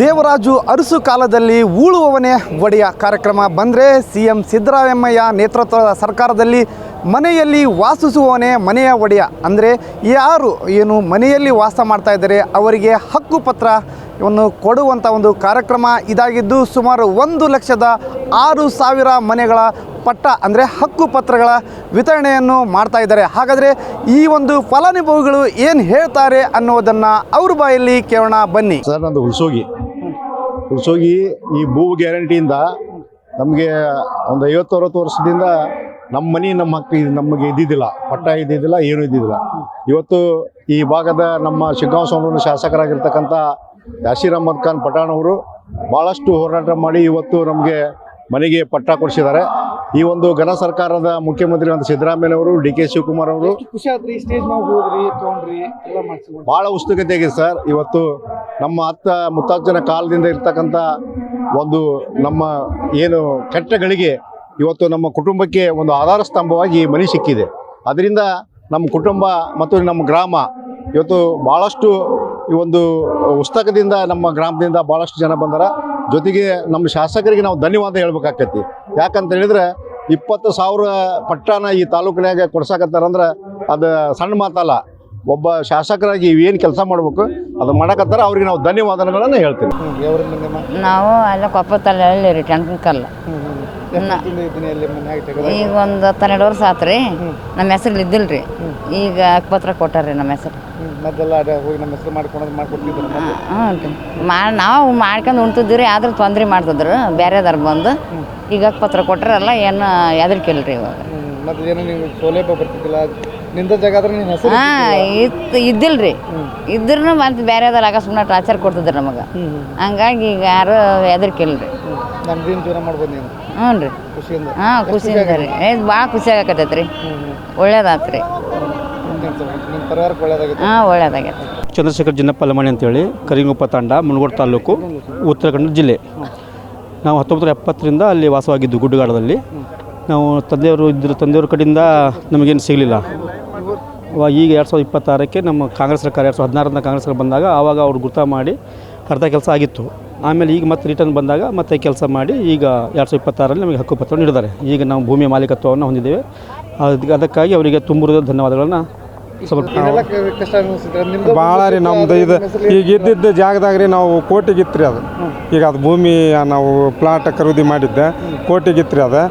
ದೇವರಾಜು ಅರಸು ಕಾಲದಲ್ಲಿ ಉಳುವವನೇ ಒಡೆಯ ಕಾರ್ಯಕ್ರಮ. ಬಂದರೆ ಸಿ ಎಂ ಸಿದ್ದರಾಮಯ್ಯ ನೇತೃತ್ವದ ಸರ್ಕಾರದಲ್ಲಿ ಮನೆಯಲ್ಲಿ ವಾಸಿಸುವವನೇ ಮನೆಯ ಒಡೆಯ. ಅಂದರೆ ಯಾರು ಏನು ಮನೆಯಲ್ಲಿ ವಾಸ ಮಾಡ್ತಾ ಇದ್ದಾರೆ ಅವರಿಗೆ ಹಕ್ಕು ಪತ್ರವನ್ನು ಕೊಡುವಂಥ ಒಂದು ಕಾರ್ಯಕ್ರಮ ಇದಾಗಿದ್ದು ಸುಮಾರು ಒಂದು ಲಕ್ಷದ ಆರು ಸಾವಿರ ಮನೆಗಳ ಪಟ್ಟ, ಅಂದರೆ ಹಕ್ಕು ಪತ್ರಗಳ ವಿತರಣೆಯನ್ನು ಮಾಡ್ತಾ ಇದ್ದಾರೆ. ಹಾಗಾದರೆ ಈ ಒಂದು ಫಲಾನುಭವಿಗಳು ಏನು ಹೇಳ್ತಾರೆ ಅನ್ನೋದನ್ನು ಅವ್ರ ಬಾಯಲ್ಲಿ ಕೇಳೋಣ ಬನ್ನಿ. ಸರ್, ನಂದು ಹುಲ್ಸೋಗಿ. ಹುಲ್ಸೋಗಿ ಈ ಭೂ ಗ್ಯಾರಂಟಿಯಿಂದ ನಮಗೆ ಒಂದು ಐವತ್ತು, ಅರವತ್ತು ವರ್ಷದಿಂದ ನಮ್ಮ ಮನೆ, ನಮ್ಮ ಹಕ್ಕು ನಮಗೆ ಇದ್ದಿದ್ದಿಲ್ಲ. ಪಟ್ಟ ಇದ್ದಿದ್ದಿಲ್ಲ, ಏನೂ ಇದ್ದಿದ್ದಿಲ್ಲ. ಇವತ್ತು ಈ ಭಾಗದ ನಮ್ಮ ಶಿಗ್ಗಾಂವ್ ಸೋಮನ ಶಾಸಕರಾಗಿರ್ತಕ್ಕಂಥ ಯಾಸೀರ್ ಅಹಮದ್ ಖಾನ್ ಪಠಾಣ್ ಅವರು ಭಾಳಷ್ಟು ಹೋರಾಟ ಮಾಡಿ ಇವತ್ತು ನಮಗೆ ಮನೆಗೆ ಪಟ್ಟ ಕೊಡಿಸಿದ್ದಾರೆ. ಈ ಒಂದು ಘನ ಸರ್ಕಾರದ ಮುಖ್ಯಮಂತ್ರಿ ಅಂತ ಸಿದ್ದರಾಮಯ್ಯನವರು ಡಿ ಕೆ ಶಿವಕುಮಾರ್ ಅವರು ಖುಷಿ ಆತ್ರಿ ಸ್ಟೇಜ್ ನಾವು ಹೋದ್ರಿ ತೊಗೊಂಡ್ರಿ ಎಲ್ಲ ಮಾಡಿಸ್ಕೊಂಡು ಭಾಳ ಉತ್ಸುಕತೆ ಆಗಿದೆ ಸರ್. ಇವತ್ತು ನಮ್ಮ ಅತ್ತ ಮುತ್ತಾಜ್ಜನ ಕಾಲದಿಂದ ಇರ್ತಕ್ಕಂಥ ಒಂದು ನಮ್ಮ ಏನು ಕಟ್ಟಗಳಿಗೆ ಇವತ್ತು ನಮ್ಮ ಕುಟುಂಬಕ್ಕೆ ಒಂದು ಆಧಾರ ಸ್ತಂಭವಾಗಿ ಮನೆ ಸಿಕ್ಕಿದೆ. ಅದರಿಂದ ನಮ್ಮ ಕುಟುಂಬ ಮತ್ತು ನಮ್ಮ ಗ್ರಾಮ ಇವತ್ತು ಭಾಳಷ್ಟು ಈ ಒಂದು ಪುಸ್ತಕದಿಂದ ನಮ್ಮ ಗ್ರಾಮದಿಂದ ಭಾಳಷ್ಟು ಜನ ಬಂದಾರ. ಜೊತೆಗೆ ನಮ್ಮ ಶಾಸಕರಿಗೆ ನಾವು ಧನ್ಯವಾದ ಹೇಳ್ಬೇಕಾಕತಿ ಯಾಕಂತ ಹೇಳಿದ್ರೆ ಇಪ್ಪತ್ತು ಸಾವಿರ ಪಟ್ಟಣ ಈ ತಾಲೂಕಿನಾಗ ಕೊಡ್ಸಾಕತ್ತಾರಂದ್ರೆ ಅದು ಸಣ್ಣ ಮಾತಲ್ಲ. ಒಬ್ಬ ಶಾಸಕರಾಗಿ ಏನು ಕೆಲಸ ಮಾಡ್ಬೇಕು ಅದು ಮಾಡಕತ್ತಾರ ಅವ್ರಿಗೆ ನಾವು ಧನ್ಯವಾದಗಳನ್ನು ಹೇಳ್ತೀವಿ. ನಾವು ಅಲ್ಲ ಕೊಪ್ಪ ರೀ ಟೆಂಕಲ್ ಈಗ ಒಂದು ಹತ್ತೆರಡು ವರ್ಷ ಆತ್ರಿ. ನಮ್ಮ ಹೆಸರು ಇದ್ದಿಲ್ಲ ರೀ ಈಗ ಪತ್ರ ಕೊಟ್ಟಾರ್ರಿ ನಮ್ಮ ಹೆಸರು. ಹ್ಞೂ ರೀ ಮಾಡಿ ನಾವು ಮಾಡ್ಕೊಂಡು ಉಣ್ತಿದ್ವಿ ರೀ ಆದ್ರೆ ತೊಂದ್ರೆ ಮಾಡ್ತಿದ್ರು. ಬೇರೆದಾರು ಬಂದು. ಈಗ ಪತ್ರ ಕೊಟ್ಟರಲ್ಲ ಏನು ಹೆದರ್ಕಿಲ್ಲ ರೀ ಇವಾಗ ಹಾಂ ಇತ್ತು ಇದ್ದಿಲ್ಲ ರೀ ಇದ್ರೂ ಮತ್ತೆ ಬೇರೆದಾರ ಆಗ ಸುಮ್ಮನೆ ಟಾರ್ಚರ್ ಕೊಡ್ತಿದ್ರು ನಮಗೆ. ಹಂಗಾಗಿ ಈಗ ಯಾರು ಹೆದರ್ಕಿಲ್ಲ ರೀ ನಮ್ದೇನು ಜೀವನ ಮಾಡ್ಬೋದು ನೀನು. ಹ್ಞೂ ರೀ. ಖುಷಿಯಿಂದ. ಹಾಂ ಖುಷಿಯಿಂದ ರೀ. ಏ ಭಾಳ ಖುಷಿ ಆಗಕತ್ತೈತೆ ರೀ ಒಳ್ಳೇದಾತು ರೀ ನಿಮ್ಮ ಪರಿವಾರಕ್ಕೆ ಒಳ್ಳೇದಾಗುತ್ತೆ ಹಾಂ ಒಳ್ಳೇದಾಗೈತೆ. ಚಂದ್ರಶೇಖರ್ ಜಿನ್ನಪ್ಪ ಲಮಣಿ ಅಂತೇಳಿ ಕರಿಂಗುಪ್ಪ ತಾಂಡ ಮುನಗೋಡು ತಾಲೂಕು ಉತ್ತರ ಕನ್ನಡ ಜಿಲ್ಲೆ. ನಾವು ಹತ್ತೊಂಬತ್ತು ನೂರ ಎಪ್ಪತ್ತರಿಂದ ಅಲ್ಲಿ ವಾಸವಾಗಿದ್ದು ಗುಡ್ಡಗಾಡದಲ್ಲಿ. ನಾವು ತಂದೆಯವರು ಇದ್ದರು ತಂದೆಯವ್ರ ಕಡೆಯಿಂದ ನಮಗೇನು ಸಿಗಲಿಲ್ಲ. ಈಗ ಎರಡು ಸಾವಿರದ ಇಪ್ಪತ್ತಾರಕ್ಕೆ ನಮ್ಮ ಕಾಂಗ್ರೆಸ್ ಸರ್ಕಾರ ಎರಡು ಸಾವಿರದ ಹದಿನಾರರಿಂದ ಕಾಂಗ್ರೆಸ್ ಸರ್ಕಾರ ಬಂದಾಗ ಆವಾಗ ಅವ್ರು ಗುರ್ತ ಮಾಡಿ ಅರ್ಧ ಕೆಲಸ ಆಗಿತ್ತು. ಆಮೇಲೆ ಈಗ ಮತ್ತೆ ರಿಟರ್ನ್ ಬಂದಾಗ ಮತ್ತೆ ಕೆಲಸ ಮಾಡಿ ಈಗ ಎರಡು ಸಾವಿರದ ಇಪ್ಪತ್ತಾರಲ್ಲಿ ನಮಗೆ ಹಕ್ಕುಪತ್ರ ನೀಡಿದ್ದಾರೆ. ಈಗ ನಾವು ಭೂಮಿಯ ಮಾಲೀಕತ್ವವನ್ನು ಹೊಂದಿದ್ದೇವೆ. ಅದಕ್ಕೆ ಅದಕ್ಕಾಗಿ ಅವರಿಗೆ ತುಂಬಿರೋದು ಧನ್ಯವಾದಗಳನ್ನು ಸ್ವಲ್ಪ ಭಾಳ ರೀ ನಮ್ದು ಇದು ಈಗ ಇದ್ದಿದ್ದ ಜಾಗದಾಗ ರೀ ನಾವು ಕೋಟಿಗಿತ್ತು ರೀ ಅದು ಈಗ ಅದು ಭೂಮಿ ನಾವು ಪ್ಲಾಟ್ ಖರೀದಿ ಮಾಡಿದ್ದೆ ಕೋಟಿಗಿತ್ತು ರೀ ಅದು.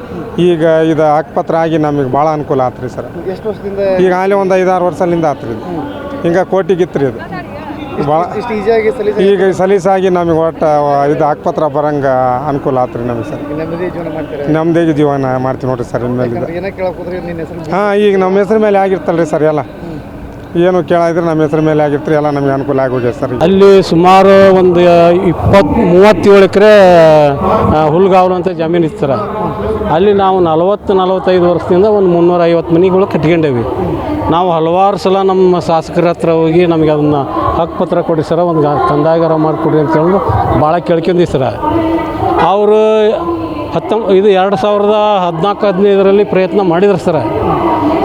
ಈಗ ಇದು ಹಕ್ಕುಪತ್ರ ಆಗಿ ನಮಗೆ ಭಾಳ ಅನುಕೂಲ ಆತ್ರಿ ರೀ ಸರ್. ಎಷ್ಟು ವರ್ಷದಿಂದ ಈಗ ಆಗಲೇ ಒಂದು ಐದಾರು ವರ್ಷದಿಂದ ಆತ್ರಿ ಇದು. ಹಿಂಗೆ ಕೋಟಿಗಿತ್ತು ರೀ ಇದು ಭಾಳ ಇಷ್ಟು ಈಸಿಯಾಗಿ ಸಲೀಸಾಗಿ ಈಗ ಸಲೀಸಾಗಿ ನಮಗೆ ಒಟ್ಟು ಇದು ಆಕ್ಪತ್ರ ಬರಂಗ ಅನುಕೂಲ ಆತು ರೀ ನಮಗೆ ಸರ್. ನೆಮ್ಮದಿ ಜೀವನ ಮಾಡ್ತಾರೆ? ನಮ್ಮದೇ ಜೀವನ ಮಾಡ್ತೀವಿ ನೋಡ್ರಿ ಸರ್ ಇನ್ಮೇಲೆ ಇದು ಏನೇ ಹೋದ್ರೆ ನಿನ್ನ ಹೆಸರು ಹಾಂ ಈಗ ನಮ್ಮ ಹೆಸರು ಮೇಲೆ ಆಗಿರ್ತಲ್ಲ ರೀ ಸರ್ ಎಲ್ಲ. ಏನು ಕೇಳಿದ್ರೆ ನಮ್ಮ ಹೆಸರು ಮೇಲೆ ಆಗಿರ್ತೀರಿ ಎಲ್ಲ ನಮಗೆ ಅನುಕೂಲ ಆಗೋಗಿದೆ ಸರ್ ಅಲ್ಲಿ ಸುಮಾರು ಒಂದು ಇಪ್ಪತ್ತು ಮೂವತ್ತೇಳು ಎಕರೆ ಹುಲ್ಗಾವಲು ಅಂತ ಜಮೀನು ಇತ್ತು ಅಲ್ಲಿ ನಾವು ನಲವತ್ತು ನಲವತ್ತೈದು ವರ್ಷದಿಂದ ಒಂದು ಮುನ್ನೂರ ಐವತ್ತು ಮನೆಗಳು ಕಟ್ಕೊಂಡೇವಿ. ನಾವು ಹಲವಾರು ಸಲ ನಮ್ಮ ಶಾಸಕರ ಹತ್ರ ಹೋಗಿ ನಮಗೆ ಅದನ್ನು ಹಕ್ಕುಪತ್ರ ಕೊಡಿ ಸರ, ಒಂದು ಕಂದಾಯಗಾರ ಮಾಡಿಕೊಡಿ ಅಂತ ಹೇಳಿದ್ರು ಭಾಳ ಕೇಳ್ಕೊಂಡಿ ಸರ. ಅವರು ಹತ್ತೊಂ, ಇದು ಎರಡು ಸಾವಿರದ ಹದಿನಾಲ್ಕು, ಹದಿನೈದರಲ್ಲಿ ಪ್ರಯತ್ನ ಮಾಡಿದ್ರು ಸರ.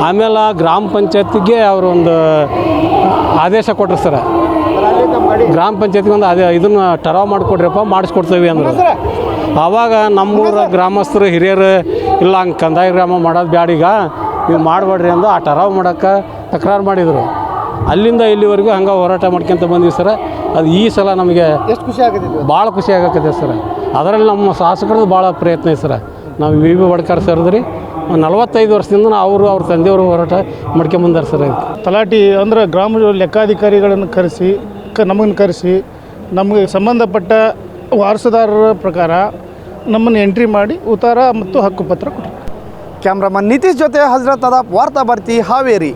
ಆಮೇಲೆ ಗ್ರಾಮ ಪಂಚಾಯತಿಗೆ ಅವರು ಒಂದು ಆದೇಶ ಕೊಟ್ಟರು ಸರ. ಗ್ರಾಮ ಪಂಚಾಯತ್ಗೆ ಒಂದು ಅದೇ ಇದನ್ನು ಟರಾವ್ ಮಾಡಿಕೊಡ್ರಿಪ್ಪ, ಮಾಡಿಸ್ಕೊಡ್ತೇವೆ ಅಂದರು. ಆವಾಗ ನಮ್ಮೂರ ಗ್ರಾಮಸ್ಥರು, ಹಿರಿಯರು, ಇಲ್ಲ ಹಂಗೆ ಕಂದಾಯ ಗ್ರಾಮ ಮಾಡೋದು ಬ್ಯಾಡೀಗ ನೀವು ಮಾಡಬೇಡ್ರಿ ಅಂದು ಆ ಟರಾವ್ ಮಾಡೋಕ್ಕೆ ತಕರಾರು ಮಾಡಿದರು. ಅಲ್ಲಿಂದ ಇಲ್ಲಿವರೆಗೂ ಹಂಗೆ ಹೋರಾಟ ಮಾಡ್ಕೊಂತ ಬಂದ್ವಿ ಸರ. ಅದು ಈ ಸಲ ನಮಗೆ ಎಷ್ಟು ಖುಷಿ ಆಗುತ್ತೆ ಭಾಳ ಖುಷಿ ಆಗಕ್ಕೆ ಸರ್. ಅದರಲ್ಲಿ ನಮ್ಮ ಶಾಸಕರದ್ದು ಭಾಳ ಪ್ರಯತ್ನ ಐತೆ ಸರ್. ನಾವು ವಿ ವಿ ಬಡ್ಕರ್ ಸರ್ದ್ರಿ ಒಂದು ನಲವತ್ತೈದು ವರ್ಷದಿಂದ ಅವರು ಅವ್ರ ತಂದೆಯವರು ಹೋರಾಟ ಮಾಡ್ಕೊಂಬಂದಾರ ಸರ್ ತಲಾಟಿ ಅಂದ್ರೆ ಗ್ರಾಮ ಲೆಕ್ಕಾಧಿಕಾರಿಗಳನ್ನು ಕರೆಸಿ ಕ ನಮ್ಮನ್ನು ಕರೆಸಿ ನಮಗೆ ಸಂಬಂಧಪಟ್ಟ ವಾರಸುದಾರರ ಪ್ರಕಾರ ನಮ್ಮನ್ನು ಎಂಟ್ರಿ ಮಾಡಿ ಉತ್ತಾರ ಮತ್ತು ಹಕ್ಕುಪತ್ರ ಕೊಟ್ಟರು ಕ್ಯಾಮ್ರಾಮನ್ ನಿತೀಶ್ ಜೊತೆ ಹಜರತ್ ಅದಾಪ್ ವಾರ್ತಾ ಬರ್ತಿ ಹಾವೇರಿ.